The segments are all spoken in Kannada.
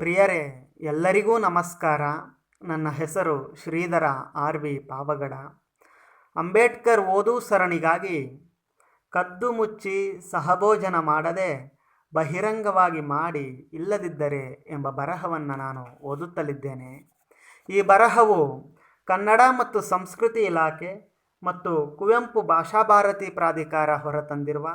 ಪ್ರಿಯರೇ, ಎಲ್ಲರಿಗೂ ನಮಸ್ಕಾರ. ನನ್ನ ಹೆಸರು ಶ್ರೀಧರ ಆರ್ ವಿ ಪಾವಗಡ. ಅಂಬೇಡ್ಕರ್ ಓದು ಸರಣಿಗಾಗಿ ಕದ್ದು ಮುಚ್ಚಿ ಸಹಭೋಜನ ಮಾಡದೆ ಬಹಿರಂಗವಾಗಿ ಮಾಡಿ ಇಲ್ಲದಿದ್ದರೆ ಎಂಬ ಬರಹವನ್ನು ನಾನು ಓದುತ್ತಲಿದ್ದೇನೆ. ಈ ಬರಹವು ಕನ್ನಡ ಮತ್ತು ಸಂಸ್ಕೃತಿ ಇಲಾಖೆ ಮತ್ತು ಕುವೆಂಪು ಭಾಷಾಭಾರತಿ ಪ್ರಾಧಿಕಾರ ಹೊರತಂದಿರುವ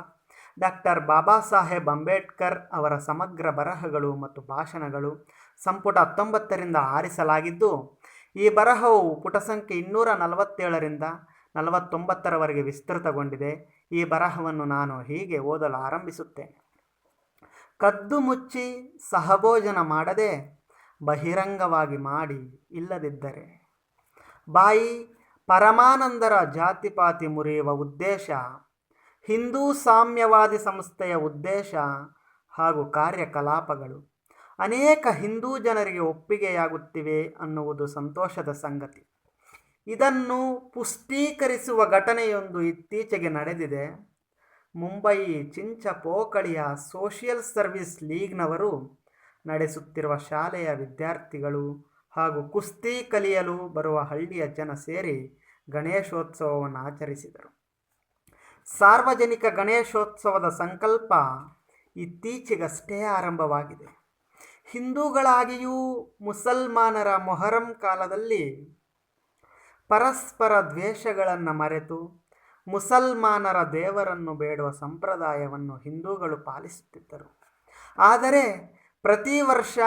ಡಾಕ್ಟರ್ ಬಾಬಾ ಸಾಹೇಬ್ ಅಂಬೇಡ್ಕರ್ ಅವರ ಸಮಗ್ರ ಬರಹಗಳು ಮತ್ತು ಭಾಷಣಗಳು ಸಂಪುಟ ಹತ್ತೊಂಬತ್ತರಿಂದ ಆರಿಸಲಾಗಿದ್ದು, ಈ ಬರಹವು ಪುಟ ಸಂಖ್ಯೆ ಇನ್ನೂರ ನಲವತ್ತೇಳರಿಂದ ನಲವತ್ತೊಂಬತ್ತರವರೆಗೆ ವಿಸ್ತೃತಗೊಂಡಿದೆ. ಈ ಬರಹವನ್ನು ನಾನು ಹೀಗೆ ಓದಲು ಆರಂಭಿಸುತ್ತೇನೆ. ಕದ್ದು ಮುಚ್ಚಿ ಸಹಭೋಜನ ಮಾಡದೆ ಬಹಿರಂಗವಾಗಿ ಮಾಡಿ ಇಲ್ಲದಿದ್ದರೆ. ಬಾಯಿ ಪರಮಾನಂದರ ಜಾತಿಪಾತಿ ಮುರಿಯುವ ಉದ್ದೇಶ ಹಿಂದೂ ಸಾಮ್ಯವಾದಿ ಸಂಸ್ಥೆಯ ಉದ್ದೇಶ ಹಾಗೂ ಕಾರ್ಯಕಲಾಪಗಳು ಅನೇಕ ಹಿಂದೂ ಜನರಿಗೆ ಒಪ್ಪಿಗೆಯಾಗುತ್ತಿವೆ ಅನ್ನುವುದು ಸಂತೋಷದ ಸಂಗತಿ. ಇದನ್ನು ಪುಷ್ಟೀಕರಿಸುವ ಘಟನೆಯೊಂದು ಇತ್ತೀಚೆಗೆ ನಡೆದಿದೆ. ಮುಂಬೈ ಚಿಂಚಪೋಕಳಿಯ ಸೋಷಿಯಲ್ ಸರ್ವಿಸ್ ಲೀಗ್ನವರು ನಡೆಸುತ್ತಿರುವ ಶಾಲೆಯ ವಿದ್ಯಾರ್ಥಿಗಳು ಹಾಗೂ ಕುಸ್ತಿ ಕಲಿಯಲು ಬರುವ ಹಳ್ಳಿಯ ಜನ ಸೇರಿ ಗಣೇಶೋತ್ಸವವನ್ನು ಆಚರಿಸಿದರು. ಸಾರ್ವಜನಿಕ ಗಣೇಶೋತ್ಸವದ ಸಂಕಲ್ಪ ಇತ್ತೀಚೆಗಷ್ಟೇ ಆರಂಭವಾಗಿದೆ. ಹಿಂದೂಗಳಾಗಿಯೂ ಮುಸಲ್ಮಾನರ ಮೊಹರಂ ಕಾಲದಲ್ಲಿ ಪರಸ್ಪರ ದ್ವೇಷಗಳನ್ನು ಮರೆತು ಮುಸಲ್ಮಾನರ ದೇವರನ್ನು ಬೇಡುವ ಸಂಪ್ರದಾಯವನ್ನು ಹಿಂದೂಗಳು ಪಾಲಿಸುತ್ತಿದ್ದರು. ಆದರೆ ಪ್ರತಿ ವರ್ಷ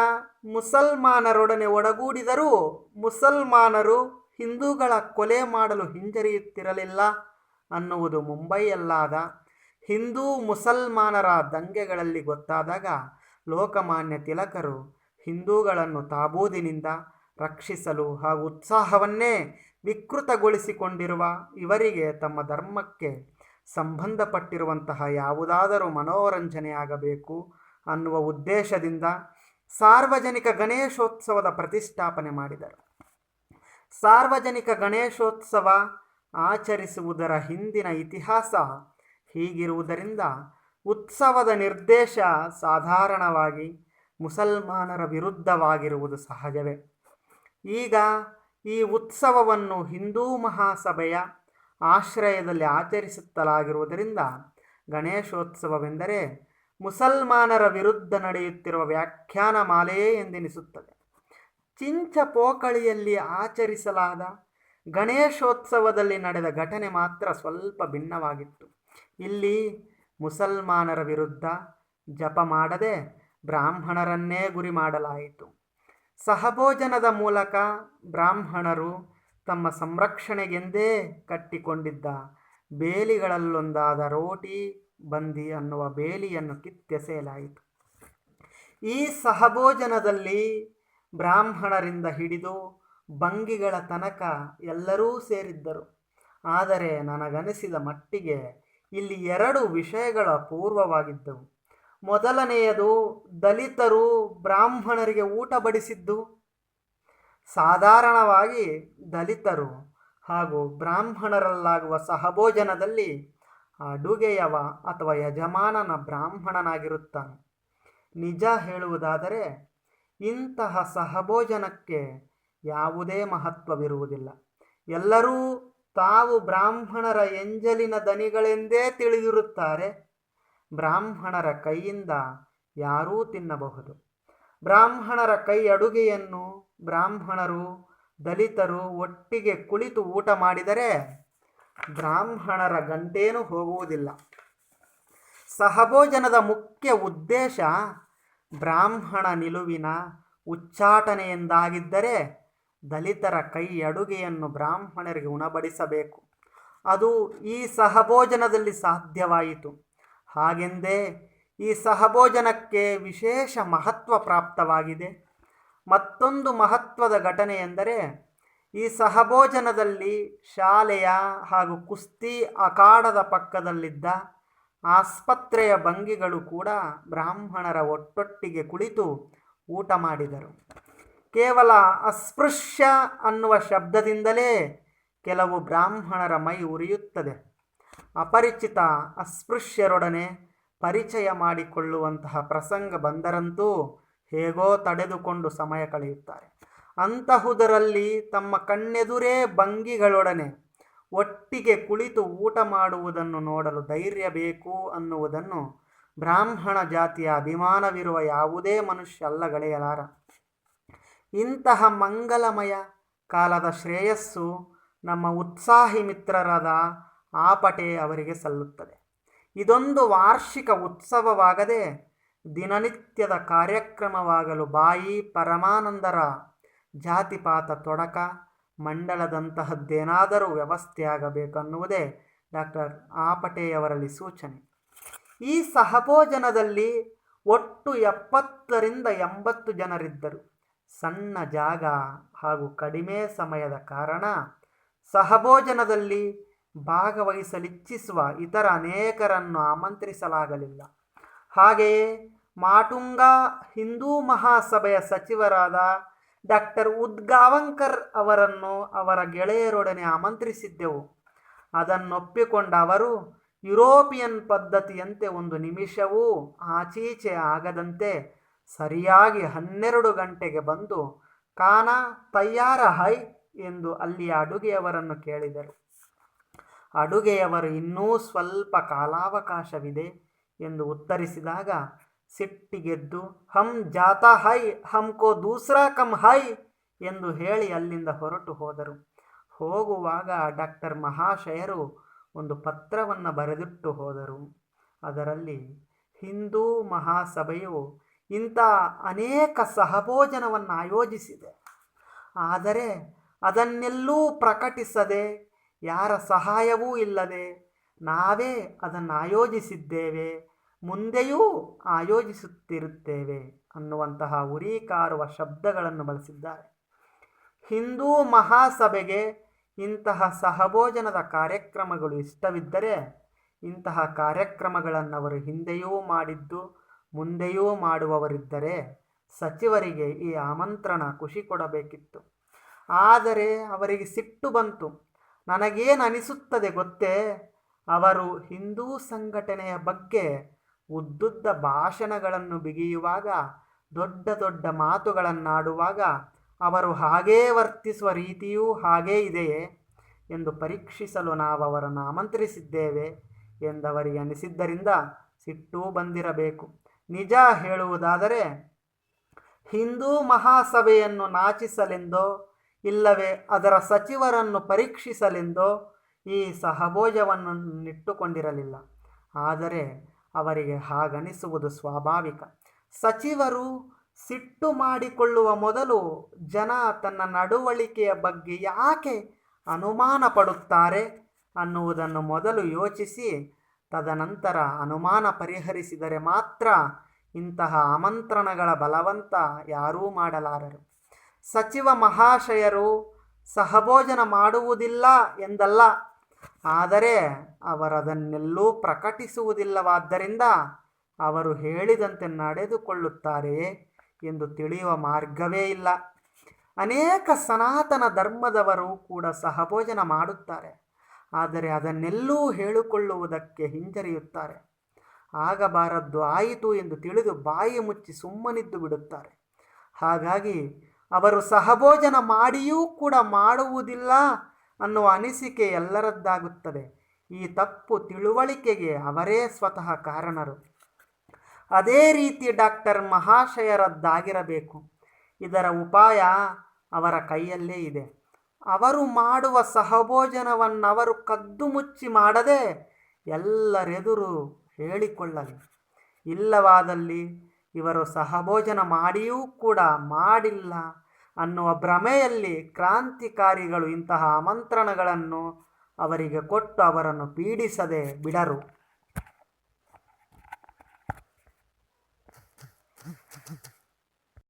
ಮುಸಲ್ಮಾನರೊಡನೆ ಒಡಗೂಡಿದರೂ ಮುಸಲ್ಮಾನರು ಹಿಂದೂಗಳ ಕೊಲೆ ಮಾಡಲು ಹಿಂಜರಿಯುತ್ತಿರಲಿಲ್ಲ. ಅನ್ನುವುದು ಮುಂಬೈಯಲ್ಲಾದ ಹಿಂದೂ ಮುಸಲ್ಮಾನರ ದಂಗೆಗಳಲ್ಲಿ ಗೊತ್ತಾದಾಗ ಲೋಕಮಾನ್ಯ ತಿಲಕರು ಹಿಂದೂಗಳನ್ನು ತಾಬೂದಿನಿಂದ ರಕ್ಷಿಸಲು ಹಾಗೂ ಉತ್ಸಾಹವನ್ನೇ ವಿಕೃತಗೊಳಿಸಿಕೊಂಡಿರುವ ಇವರಿಗೆ ತಮ್ಮ ಧರ್ಮಕ್ಕೆ ಸಂಬಂಧಪಟ್ಟಿರುವಂತಹ ಯಾವುದಾದರೂ ಮನೋರಂಜನೆಯಾಗಬೇಕು ಅನ್ನುವ ಉದ್ದೇಶದಿಂದ ಸಾರ್ವಜನಿಕ ಗಣೇಶೋತ್ಸವದ ಪ್ರತಿಷ್ಠಾಪನೆ ಮಾಡಿದರು. ಸಾರ್ವಜನಿಕ ಗಣೇಶೋತ್ಸವ ಆಚರಿಸುವುದರ ಹಿಂದಿನ ಇತಿಹಾಸ ಹೀಗಿರುವುದರಿಂದ ಉತ್ಸವದ ನಿರ್ದೇಶ ಸಾಧಾರಣವಾಗಿ ಮುಸಲ್ಮಾನರ ವಿರುದ್ಧವಾಗಿರುವುದು ಸಹಜವೇ. ಈಗ ಈ ಉತ್ಸವವನ್ನು ಹಿಂದೂ ಮಹಾಸಭೆಯ ಆಶ್ರಯದಲ್ಲಿ ಆಚರಿಸುತ್ತಲಾಗಿರುವುದರಿಂದ ಗಣೇಶೋತ್ಸವವೆಂದರೆ ಮುಸಲ್ಮಾನರ ವಿರುದ್ಧ ನಡೆಯುತ್ತಿರುವ ವ್ಯಾಖ್ಯಾನ ಮಾಲೆಯೇ ಎಂದೆನಿಸುತ್ತದೆ. ಚಿಂಚಪೋಕಳಿಯಲ್ಲಿ ಆಚರಿಸಲಾದ ಗಣೇಶೋತ್ಸವದಲ್ಲಿ ನಡೆದ ಘಟನೆ ಮಾತ್ರ ಸ್ವಲ್ಪ ಭಿನ್ನವಾಗಿತ್ತು. ಇಲ್ಲಿ ಮುಸಲ್ಮಾನರ ವಿರುದ್ಧ ಜಪ ಮಾಡದೆ ಬ್ರಾಹ್ಮಣರನ್ನೇ ಗುರಿ ಮಾಡಲಾಯಿತು. ಸಹಭೋಜನದ ಮೂಲಕ ಬ್ರಾಹ್ಮಣರು ತಮ್ಮ ಸಂರಕ್ಷಣೆಗೆಂದೇ ಕಟ್ಟಿಕೊಂಡಿದ್ದ ಬೇಲಿಗಳಲ್ಲೊಂದಾದ ರೋಟಿ ಬಂದಿ ಅನ್ನುವ ಬೇಲಿಯನ್ನು ಕಿತ್ತೆಸೆಯಲಾಯಿತು. ಈ ಸಹಭೋಜನದಲ್ಲಿ ಬ್ರಾಹ್ಮಣರಿಂದ ಹಿಡಿದು ಭಂಗಿಗಳ ತನಕ ಎಲ್ಲರೂ ಸೇರಿದ್ದರು. ಆದರೆ ನನಗನಿಸಿದ ಮಟ್ಟಿಗೆ ಇಲ್ಲಿ ಎರಡು ವಿಷಯಗಳ ಪೂರ್ವವಾಗಿದ್ದವು. ಮೊದಲನೆಯದು, ದಲಿತರು ಬ್ರಾಹ್ಮಣರಿಗೆ ಊಟ ಬಡಿಸಿದ್ದು. ಸಾಧಾರಣವಾಗಿ ದಲಿತರು ಹಾಗೂ ಬ್ರಾಹ್ಮಣರಲ್ಲಾಗುವ ಸಹಭೋಜನದಲ್ಲಿ ಅಡುಗೆಯವ ಅಥವಾ ಯಜಮಾನನ ಬ್ರಾಹ್ಮಣನಾಗಿರುತ್ತಾನೆ. ನಿಜ ಹೇಳುವುದಾದರೆ, ಇಂತಹ ಸಹಭೋಜನಕ್ಕೆ ಯಾವುದೇ ಮಹತ್ವವಿರುವುದಿಲ್ಲ. ಎಲ್ಲರೂ ತಾವು ಬ್ರಾಹ್ಮಣರ ಎಂಜಲಿನ ದನಿಗಳೆಂದೇ ತಿಳಿದಿರುತ್ತಾರೆ. ಬ್ರಾಹ್ಮಣರ ಕೈಯಿಂದ ಯಾರೂ ತಿನ್ನಬಹುದು. ಬ್ರಾಹ್ಮಣರ ಕೈ ಅಡುಗೆಯನ್ನು ಬ್ರಾಹ್ಮಣರು, ದಲಿತರು ಒಟ್ಟಿಗೆ ಕುಳಿತು ಊಟ ಮಾಡಿದರೆ ಬ್ರಾಹ್ಮಣರ ಗಂಟೇನೂ ಹೋಗುವುದಿಲ್ಲ. ಸಹಭೋಜನದ ಮುಖ್ಯ ಉದ್ದೇಶ ಬ್ರಾಹ್ಮಣ ನಿಲುವಿನ ಉಚ್ಚಾಟನೆಯೆಂದಾಗಿದ್ದರೆ ದಲಿತರ ಕೈ ಅಡುಗೆಯನ್ನು ಬ್ರಾಹ್ಮಣರಿಗೆ ಉಣಬಡಿಸಬೇಕು. ಅದು ಈ ಸಹಭೋಜನದಲ್ಲಿ ಸಾಧ್ಯವಾಯಿತು. ಹಾಗೆಂದೇ ಈ ಸಹಭೋಜನಕ್ಕೆ ವಿಶೇಷ ಮಹತ್ವ ಪ್ರಾಪ್ತವಾಗಿದೆ. ಮತ್ತೊಂದು ಮಹತ್ವದ ಘಟನೆ ಎಂದರೆ, ಈ ಸಹಭೋಜನದಲ್ಲಿ ಶಾಲೆಯ ಹಾಗೂ ಕುಸ್ತಿ ಅಖಾಡದ ಪಕ್ಕದಲ್ಲಿದ್ದ ಆಸ್ಪತ್ರೆಯ ಭಂಗಿಗಳು ಕೂಡ ಬ್ರಾಹ್ಮಣರ ಒಟ್ಟೊಟ್ಟಿಗೆ ಕುಳಿತು ಊಟ ಮಾಡಿದರು. ಕೇವಲ ಅಸ್ಪೃಶ್ಯ ಅನ್ನುವ ಶಬ್ದದಿಂದಲೇ ಕೆಲವು ಬ್ರಾಹ್ಮಣರ ಮೈ ಉರಿಯುತ್ತದೆ. ಅಪರಿಚಿತ ಅಸ್ಪೃಶ್ಯರೊಡನೆ ಪರಿಚಯ ಮಾಡಿಕೊಳ್ಳುವಂತಹ ಪ್ರಸಂಗ ಬಂದರಂತೂ ಹೇಗೋ ತಡೆದುಕೊಂಡು ಸಮಯ ಕಳೆಯುತ್ತಾರೆ. ಅಂತಹುದರಲ್ಲಿ ತಮ್ಮ ಕಣ್ಣೆದುರೇ ಭಂಗಿಗಳೊಡನೆ ಒಟ್ಟಿಗೆ ಕುಳಿತು ಊಟ ಮಾಡುವುದನ್ನು ನೋಡಲು ಧೈರ್ಯ ಬೇಕು ಅನ್ನುವುದನ್ನು ಬ್ರಾಹ್ಮಣ ಜಾತಿಯ ಅಭಿಮಾನವಿರುವ ಯಾವುದೇ ಮನುಷ್ಯ ಅಲ್ಲಗಳೆಯಲಾರ ಇಂತಹ ಮಂಗಲಮಯ ಕಾಲದ ಶ್ರೇಯಸ್ಸು ನಮ್ಮ ಉತ್ಸಾಹಿ ಮಿತ್ರರಾದ ಆಪಟೆ ಅವರಿಗೆ ಸಲ್ಲುತ್ತದೆ. ಇದೊಂದು ವಾರ್ಷಿಕ ಉತ್ಸವವಾಗದೆ ದಿನನಿತ್ಯದ ಕಾರ್ಯಕ್ರಮವಾಗಲು ಬಾಯಿ ಪರಮಾನಂದರ ಜಾತಿಪಾತ ತೊಡಕ ಮಂಡಲದಂತಹದ್ದೇನಾದರೂ ವ್ಯವಸ್ಥೆಯಾಗಬೇಕನ್ನುವುದೇ ಡಾಕ್ಟರ್ ಆಪಟೆಯವರಲ್ಲಿ ಸೂಚನೆ. ಈ ಸಹಭೋಜನದಲ್ಲಿ ಒಟ್ಟು ಎಪ್ಪತ್ತರಿಂದ ಎಂಬತ್ತು ಜನರಿದ್ದರು. ಸಣ್ಣ ಜಾಗ ಹಾಗೂ ಕಡಿಮೆ ಸಮಯದ ಕಾರಣ ಸಹಭೋಜನದಲ್ಲಿ ಭಾಗವಹಿಸಲಿಚ್ಛಿಸುವ ಇತರ ಅನೇಕರನ್ನು ಆಮಂತ್ರಿಸಲಾಗಲಿಲ್ಲ. ಹಾಗೆಯೇ ಮಾಟುಂಗ ಹಿಂದೂ ಮಹಾಸಭೆಯ ಸಚಿವರಾದ ಡಾಕ್ಟರ್ ಉದ್ಗಾವಂಕರ್ ಅವರನ್ನು ಅವರ ಗೆಳೆಯರೊಡನೆ ಆಮಂತ್ರಿಸಿದ್ದೆವು. ಅದನ್ನೊಪ್ಪಿಕೊಂಡ ಅವರು, ಯುರೋಪಿಯನ್ ಪದ್ಧತಿಯಂತೆ ಒಂದು ನಿಮಿಷವೂ ಆಚೀಚೆ ಆಗದಂತೆ ಸರಿಯಾಗಿ ಹನ್ನೆರಡು ಗಂಟೆಗೆ ಬಂದು, ಕಾನ ತಯಾರ ಹೈ ಎಂದು ಅಲ್ಲಿಯ ಅಡುಗೆಯವರನ್ನು ಕೇಳಿದರು. ಅಡುಗೆಯವರು ಇನ್ನೂ ಸ್ವಲ್ಪ ಕಾಲಾವಕಾಶವಿದೆ ಎಂದು ಉತ್ತರಿಸಿದಾಗ ಸಿಟ್ಟಿಗೆದ್ದು ಹಮ್ ಜಾತಾ ಹೈ, ಹಮ್ಕೋ ದೂಸರಾ ಕಮ್ ಹೈ ಎಂದು ಹೇಳಿ ಅಲ್ಲಿಂದ ಹೊರಟು ಹೋದರು. ಹೋಗುವಾಗ ಡಾಕ್ಟರ್ ಮಹಾಶಯರು ಒಂದು ಪತ್ರವನ್ನು ಬರೆದಿಟ್ಟು ಹೋದರು. ಅದರಲ್ಲಿ, ಹಿಂದೂ ಮಹಾಸಭೆಯು ಇಂಥ ಅನೇಕ ಸಹಭೋಜನವನ್ನು ಆಯೋಜಿಸಿದೆ. ಆದರೆ ಅದನ್ನೆಲ್ಲೂ ಪ್ರಕಟಿಸದೆ ಯಾರ ಸಹಾಯವೂ ಇಲ್ಲದೆ ನಾವೇ ಅದನ್ನು ಆಯೋಜಿಸಿದ್ದೇವೆ, ಮುಂದೆಯೂ ಆಯೋಜಿಸುತ್ತಿರುತ್ತೇವೆ ಅನ್ನುವಂತಹ ಉರಿಕಾರುವ ಶಬ್ದಗಳನ್ನು ಬಳಸಿದ್ದಾರೆ. ಹಿಂದೂ ಮಹಾಸಭೆಗೆ ಇಂತಹ ಸಹಭೋಜನದ ಕಾರ್ಯಕ್ರಮಗಳು ಇಷ್ಟವಿದ್ದರೆ ಇಂತಹ ಕಾರ್ಯಕ್ರಮಗಳನ್ನು ಅವರು ಹಿಂದೆಯೂ ಮಾಡಿದ್ದು ಮುಂದೆಯೂ ಮಾಡುವವರಿದ್ದರೆ ಸಚಿವರಿಗೆ ಈ ಆಮಂತ್ರಣ ಖುಷಿ ಕೊಡಬೇಕಿತ್ತು. ಆದರೆ ಅವರಿಗೆ ಸಿಟ್ಟು ಬಂತು. ನನಗೇನು ಅನಿಸುತ್ತದೆ ಗೊತ್ತೇ? ಅವರು ಹಿಂದೂ ಸಂಘಟನೆಯ ಬಗ್ಗೆ ಉದ್ದುದ್ದ ಭಾಷಣಗಳನ್ನು ಬಿಗಿಯುವಾಗ, ದೊಡ್ಡ ದೊಡ್ಡ ಮಾತುಗಳನ್ನಾಡುವಾಗ ಅವರು ಹಾಗೇ ವರ್ತಿಸುವ ರೀತಿಯೂ ಹಾಗೇ ಇದೆಯೇ ಎಂದು ಪರೀಕ್ಷಿಸಲು ನಾವು ಅವರನ್ನು ಆಮಂತ್ರಿಸಿದ್ದೇವೆ ಎಂದವರಿಗೆ ಅನಿಸಿದ್ದರಿಂದ ಸಿಟ್ಟೂ ಬಂದಿರಬೇಕು. ನಿಜ ಹೇಳುವುದಾದರೆ, ಹಿಂದೂ ಮಹಾಸಭೆಯನ್ನು ನಾಚಿಸಲೆಂದೋ, ಇಲ್ಲವೇ ಅದರ ಸಚಿವರನ್ನು ಪರೀಕ್ಷಿಸಲೆಂದೋ ಈ ಸಹಭೋಜವನ್ನು ನಿಟ್ಟುಕೊಂಡಿರಲಿಲ್ಲ. ಆದರೆ ಅವರಿಗೆ ಹಾಗನಿಸುವುದು ಸ್ವಾಭಾವಿಕ. ಸಚಿವರು ಸಿಟ್ಟು ಮಾಡಿಕೊಳ್ಳುವ ಮೊದಲು ಜನ ತನ್ನ ನಡವಳಿಕೆಯ ಬಗ್ಗೆ ಯಾಕೆ ಅನುಮಾನ ಪಡುತ್ತಾರೆ ಅನ್ನುವುದನ್ನು ಮೊದಲು ಯೋಚಿಸಿ ತದನಂತರ ಅನುಮಾನ ಪರಿಹರಿಸಿದರೆ ಮಾತ್ರ ಇಂತಹ ಆಮಂತ್ರಣಗಳ ಬಲವಂತ ಯಾರೂ ಮಾಡಲಾರರು. ಸಚಿವ ಮಹಾಶಯರು ಸಹಭೋಜನ ಮಾಡುವುದಿಲ್ಲ ಎಂದಲ್ಲ, ಆದರೆ ಅವರದನ್ನೆಲ್ಲೂ ಪ್ರಕಟಿಸುವುದಿಲ್ಲವಾದ್ದರಿಂದ ಅವರು ಹೇಳಿದಂತೆ ನಡೆದುಕೊಳ್ಳುತ್ತಾರೆ ಎಂದು ತಿಳಿಯುವ ಮಾರ್ಗವೇ ಇಲ್ಲ. ಅನೇಕ ಸನಾತನ ಧರ್ಮದವರು ಕೂಡ ಸಹಭೋಜನ ಮಾಡುತ್ತಾರೆ. ಆದರೆ ಅದನ್ನೆಲ್ಲೂ ಹೇಳಿಕೊಳ್ಳುವುದಕ್ಕೆ ಹಿಂಜರಿಯುತ್ತಾರೆ. ಆಗಬಾರದ್ದು ಆಯಿತು ಎಂದು ತಿಳಿದು ಬಾಯಿ ಮುಚ್ಚಿ ಸುಮ್ಮನಿದ್ದು ಬಿಡುತ್ತಾರೆ. ಹಾಗಾಗಿ ಅವರು ಸಹಭೋಜನ ಮಾಡಿಯೂ ಕೂಡ ಮಾಡುವುದಿಲ್ಲ ಅನ್ನುವ ಅನಿಸಿಕೆ ಎಲ್ಲರದ್ದಾಗುತ್ತದೆ. ಈ ತಪ್ಪು ತಿಳುವಳಿಕೆಗೆ ಅವರೇ ಸ್ವತಃ ಕಾರಣರು. ಅದೇ ರೀತಿ ಡಾಕ್ಟರ್ ಮಹಾಶಯರದ್ದಾಗಿರಬೇಕು. ಇದರ ಉಪಾಯ ಅವರ ಕೈಯಲ್ಲೇ ಇದೆ. ಅವರು ಮಾಡುವ ಸಹಭೋಜನವನ್ನವರು ಕದ್ದು ಮುಚ್ಚಿ ಮಾಡದೆ ಎಲ್ಲರೆದುರು ಹೇಳಿಕೊಳ್ಳಲಿ. ಇಲ್ಲವಾದಲ್ಲಿ ಇವರು ಸಹಭೋಜನ ಮಾಡಿಯೂ ಕೂಡ ಮಾಡಿಲ್ಲ ಅನ್ನುವ ಭ್ರಮೆಯಲ್ಲಿ ಕ್ರಾಂತಿಕಾರಿಗಳು ಇಂತಹ ಆಮಂತ್ರಣಗಳನ್ನು ಅವರಿಗೆ ಕೊಟ್ಟು ಅವರನ್ನು ಪೀಡಿಸದೆ ಬಿಡರು.